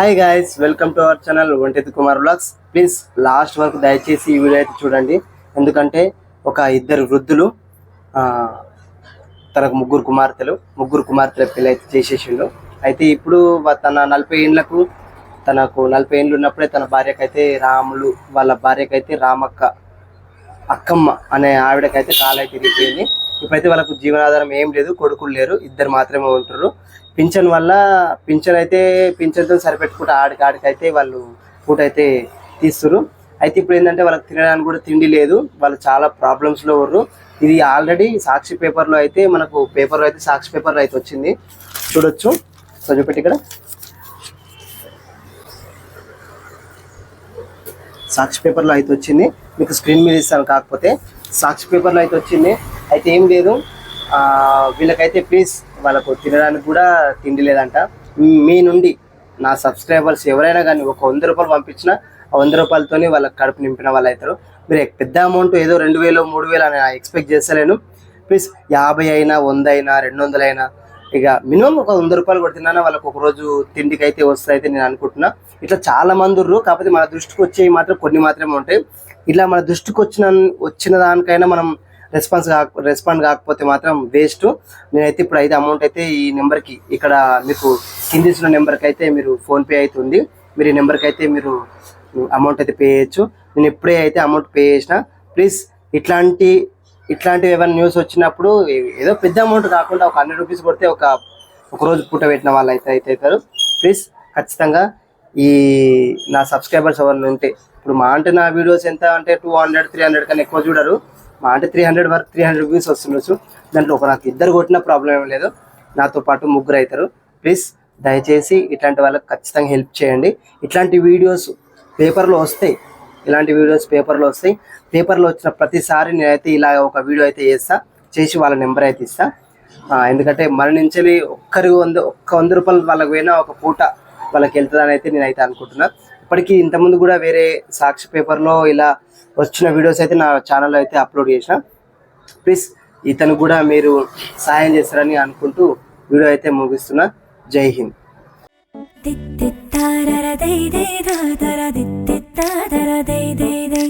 Hi guys welcome to our channel ఒంటిది Kumar blogs please last వరకు దయచేసి ఈ వీడియో అయితే చూడండి. ఎందుకంటే ఒక ఇద్దరు వృద్ధులు ఆ, తనకు ముగ్గురు కుమార్తెలు ముగ్గురు కుమార్తెల పెళ్ళి అయితే చేసేసిండు. అయితే ఇప్పుడు తన నలభై ఏండ్లకు తనకు నలభై ఏండ్లు ఉన్నప్పుడే తన భార్యకైతే రాములు వాళ్ళ భార్యకైతే రామక్క అక్కమ్మ అనే ఆవిడకైతే కాలైతే తిరిగిపోయింది ఇప్పుడైతే వాళ్ళకు జీవనాధారం ఏం లేదు కొడుకులు లేరు ఇద్దరు మాత్రమే ఉంటారు పింఛన్ వల్ల పింఛన్ అయితే పింఛన్తో సరిపెట్టుకుంటే ఆడికి ఆడికైతే వాళ్ళు పూట అయితే తీస్తున్నారు అయితే ఇప్పుడు ఏంటంటే వాళ్ళకి తినడానికి కూడా తిండి లేదు వాళ్ళు చాలా ప్రాబ్లమ్స్లో ఉర్రు. ఇది ఆల్రెడీ సాక్షి పేపర్లో అయితే మనకు పేపర్లో అయితే సాక్షి పేపర్లో అయితే వచ్చింది. చూడొచ్చు. సో చూపెట్టి ఇక్కడ. సాక్షి పేపర్లో అయితే వచ్చింది. మీకు స్క్రీన్ మీద ఇస్తాను. కాకపోతే సాక్షి పేపర్లో అయితే వచ్చింది. అయితే ఏం లేదు. వీళ్ళకైతే ప్లీజ్ వాళ్ళకు తినడానికి కూడా తిండి లేదంట. మీ నుండి నా సబ్స్క్రైబర్స్ ఎవరైనా కానీ ఒక వంద రూపాయలు పంపించినా ఆ వంద రూపాయలతోనే వాళ్ళకి కడుపు నింపిన వాళ్ళు అవుతారు. మీరు పెద్ద అమౌంట్ ఏదో రెండు వేలు మూడు వేలు అని ఎక్స్పెక్ట్ చేస్తలేను. ప్లీజ్ యాభై అయినా వంద అయినా రెండు వందలు అయినా ఇక మినిమం ఒక వంద రూపాయలు కొడుతున్నానా వాళ్ళకి ఒక రోజు తిండికి అయితే వస్తాయి అయితే నేను అనుకుంటున్నా. ఇట్లా చాలా మంది ఉర్రు. కాకపోతే మన దృష్టికి వచ్చేవి మాత్రం కొన్ని మాత్రమే ఉంటాయి. ఇట్లా మన దృష్టికి వచ్చిన వచ్చిన దానికైనా మనం రెస్పాన్స్ కాక రెస్పాండ్ కాకపోతే మాత్రం వేస్ట్ నేనైతే ఇప్పుడు అయితే అమౌంట్ అయితే ఈ నెంబర్కి ఇక్కడ మీకు కింది ఇచ్చిన నెంబర్కి అయితే మీరు ఫోన్పే అవుతుంది. మీరు ఈ నెంబర్కి అయితే మీరు అమౌంట్ అయితే పే చేయొచ్చు. నేను ఎప్పుడే అయితే అమౌంట్ పే చేసిన. ప్లీజ్ ఇట్లాంటి ఇట్లాంటివి ఏమైనా న్యూస్ వచ్చినప్పుడు ఏదో పెద్ద అమౌంట్ కాకుండా ఒక హండ్రెడ్ రూపీస్ కొడితే ఒక ఒక రోజు పూట పెట్టిన వాళ్ళు అయితే అయితే అవుతారు. ప్లీజ్ ఖచ్చితంగా ఈ నా సబ్స్క్రైబర్స్ ఎవరిని ఉంటే ఇప్పుడు మా అంటే నా వీడియోస్ ఎంత అంటే టూ హండ్రెడ్ త్రీ హండ్రెడ్ కన్నా ఎక్కువ చూడరు. మా అంటే త్రీ హండ్రెడ్ వరకు త్రీ హండ్రెడ్ రూపీస్ వస్తుండొచ్చు. దాంట్లో ఒక నాకు ఇద్దరు కొట్టిన ప్రాబ్లం ఏం లేదు. నాతో పాటు ముగ్గురు అవుతారు. ప్లీజ్ దయచేసి ఇట్లాంటి వాళ్ళకి ఖచ్చితంగా హెల్ప్ చేయండి. ఇట్లాంటి వీడియోస్ పేపర్లో వస్తాయి ఇలాంటి వీడియోస్ పేపర్లో వస్తాయి పేపర్లో వచ్చిన ప్రతిసారి నేనైతే ఇలా ఒక వీడియో అయితే చేస్తా. చేసి వాళ్ళ నెంబర్ అయితే ఇస్తా. ఎందుకంటే మరణించని ఒక్కరి వంద ఒక్క వంద రూపాయలు వాళ్ళకి పోయినా ఒక పూట వాళ్ళకి వెళ్తుందని అయితే నేనైతే అనుకుంటున్నా. ఇప్పటికీ ఇంతకుముందు కూడా వేరే సాక్షి పేపర్లో ఇలా వచ్చిన వీడియోస్ అయితే నా ఛానల్లో అయితే అప్లోడ్ చేసిన. ప్లీజ్ ఇతను కూడా మీరు సాయం చేస్తారని అనుకుంటూ వీడియో అయితే ముగిస్తున్నా. జై హింద్. తిత్తిత్తారర దై దై దాదర దిత్తిత్తాదర దై దై దై.